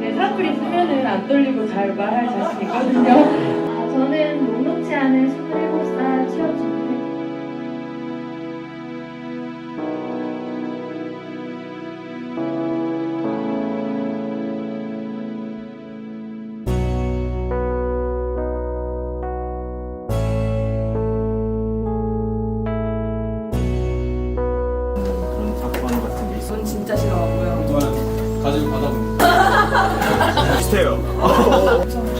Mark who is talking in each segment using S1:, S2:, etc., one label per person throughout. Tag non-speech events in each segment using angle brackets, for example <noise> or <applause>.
S1: 네, 사투리 쓰면은 안 떨리고 잘 말할 자신 있거든요.
S2: 저는 녹록지 않은 27살 취줍니다
S3: 전 진짜 싫어하고요.
S4: 가지고 받아보니 <laughs> 비슷해요. 어, 어, 어.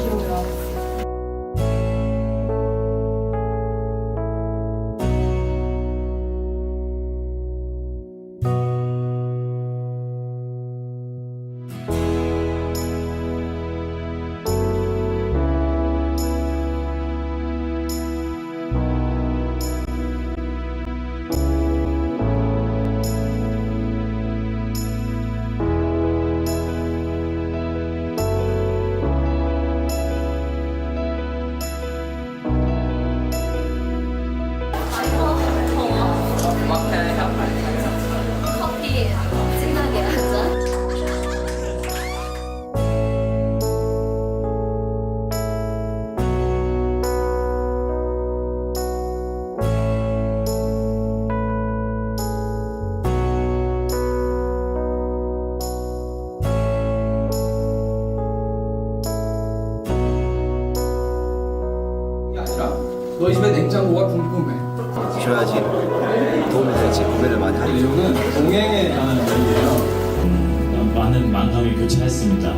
S5: 너 집에 냉장고가 궁금해.
S6: 줘야지 도움이 되지 구매를 많이
S7: 하는 이유는 동행에 관한 이야예요
S8: 음, 많은 만감을 교차했습니다.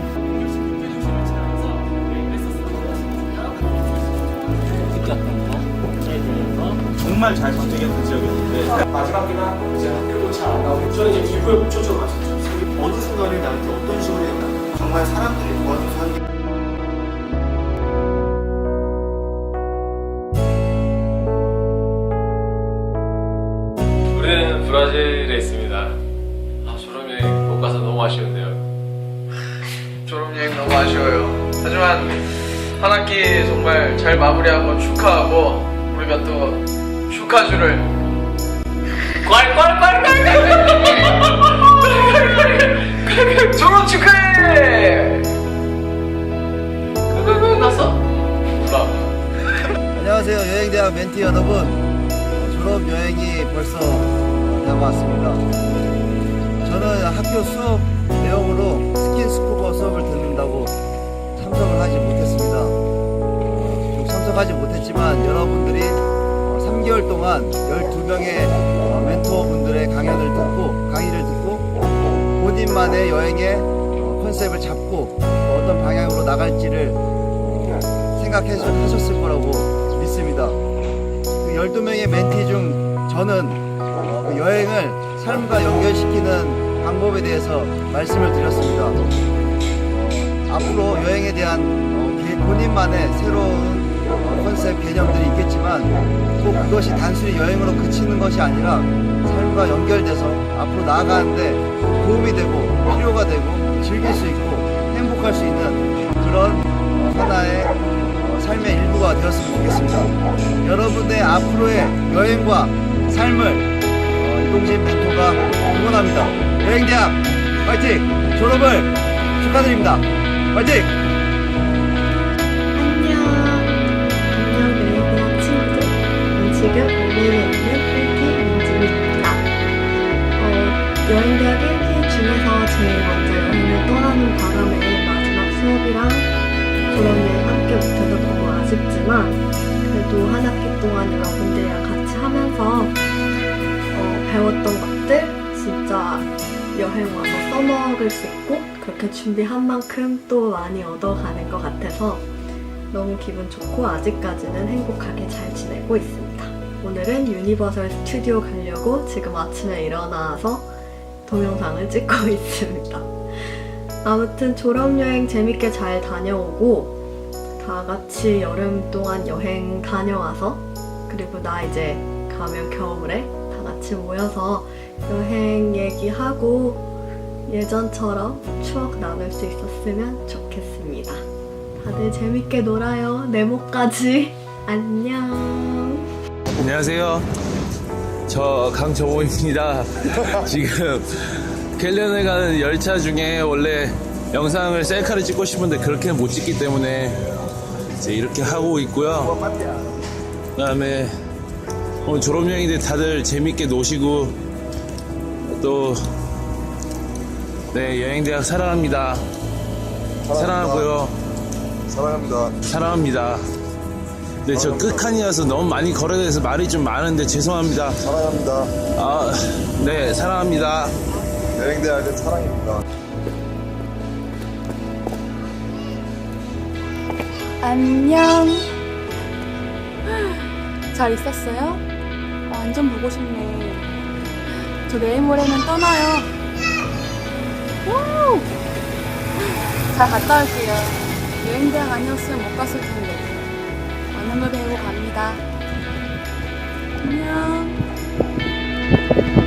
S9: 정말 잘 선택했던 지역이었는데
S10: 마지막이나 이제 학교 잘안 나고
S11: 저는 이제 기부에 묻혀져 가지고
S12: 어느 순간에 나한테 어떤 식으로
S13: 정말 사람들이 도와줘서 하게
S14: 사실에 있습니다. 아, 졸업여행 못 가서 너무 아쉬운데요.
S15: 졸업여행 너무 아쉬워요. 하지만 한 학기 정말 잘 마무리하고 축하하고 우리가 또 축하주를
S16: 괄괄괄괄괄괄괄괄괄괄 졸업 축하해!
S17: 끝났어?
S14: 몰라.
S18: 안녕하세요 여행대학 멘티 여러분. 졸업 여행이 벌써 담왔습니다 저는 학교 수업 내용으로 스킨스쿠버 수업을 듣는다고 참석을 하지 못했습니다. 참석하지 못했지만 여러분들이 3개월 어, 동안 12명의 어, 멘토분들의 강연을 듣고 강의를 듣고 본인만의 여행의 어, 컨셉을 잡고 어떤 방향으로 나갈지를 생각하셨을 거라고 믿습니다. 12명의 그 멘티 중 저는 그 여행을 삶과 연결시키는 방법에 대해서 말씀을 드렸습니다. 앞으로 여행에 대한 어, 본인만의 새로운 어, 컨셉 개념들이 있겠지만 꼭 그것이 단순히 여행으로 그치는 것이 아니라 삶과 연결돼서 앞으로 나아가는데 도움이 되고 필요가 되고 즐길 수 있고 행복할 수 있는 그런 하나의 어, 삶의 일부가 되었으면 좋겠습니다. 여러분의 앞으로의 여행과 삶을 어, 이동진 멘토가 응원합니다. 여행대학 파이팅! 졸업을 축하드립니다. 파이팅!
S19: 지금 우리에 있는 1기 민진입니다. 어, 여행대학 1기 중에서 제일 먼저 여행을 떠나는 바람에 마지막 수업이랑 졸업여 함께 못해서 너무 아쉽지만 그래도 한 학기 동안 여러분들이랑 같이 하면서 어, 배웠던 것들 진짜 여행 와서 써먹을 수 있고 그렇게 준비한 만큼 또 많이 얻어가는 것 같아서 너무 기분 좋고 아직까지는 행복하게 잘 지내고 있습니다. 오늘은 유니버설 스튜디오 가려고 지금 아침에 일어나서 동영상을 찍고 <laughs> 있습니다. 아무튼 졸업여행 재밌게 잘 다녀오고 다 같이 여름 동안 여행 다녀와서 그리고 나 이제 가면 겨울에 다 같이 모여서 여행 얘기하고 예전처럼 추억 나눌 수 있었으면 좋겠습니다. 다들 재밌게 놀아요. 네모까지. <laughs> 안녕.
S20: 안녕하세요. 저 강정호입니다. <laughs> 지금 갤런에 가는 열차 중에 원래 영상을 셀카를 찍고 싶은데 그렇게는 못 찍기 때문에 이제 이렇게 하고 있고요. 그 다음에 오늘 어, 졸업여행인데 다들 재밌게 노시고 또 네 여행대학 사랑합니다. 사랑하고요.
S21: 사랑합니다.
S20: 사랑합니다. 네, 저끝칸이어서 너무 많이 걸어가서 말이 좀 많은데 죄송합니다.
S21: 사랑합니다. 아,
S20: 네, 사랑합니다.
S21: 여행대학은 사랑입니다.
S22: 안녕. 잘 있었어요? 완전 보고 싶네. 저 내일 모레는 떠나요. 우! 잘 갔다 올게요. 여행 대학 아니었으면 못 갔을 텐데. 만남을 배우고 갑니다. 안녕.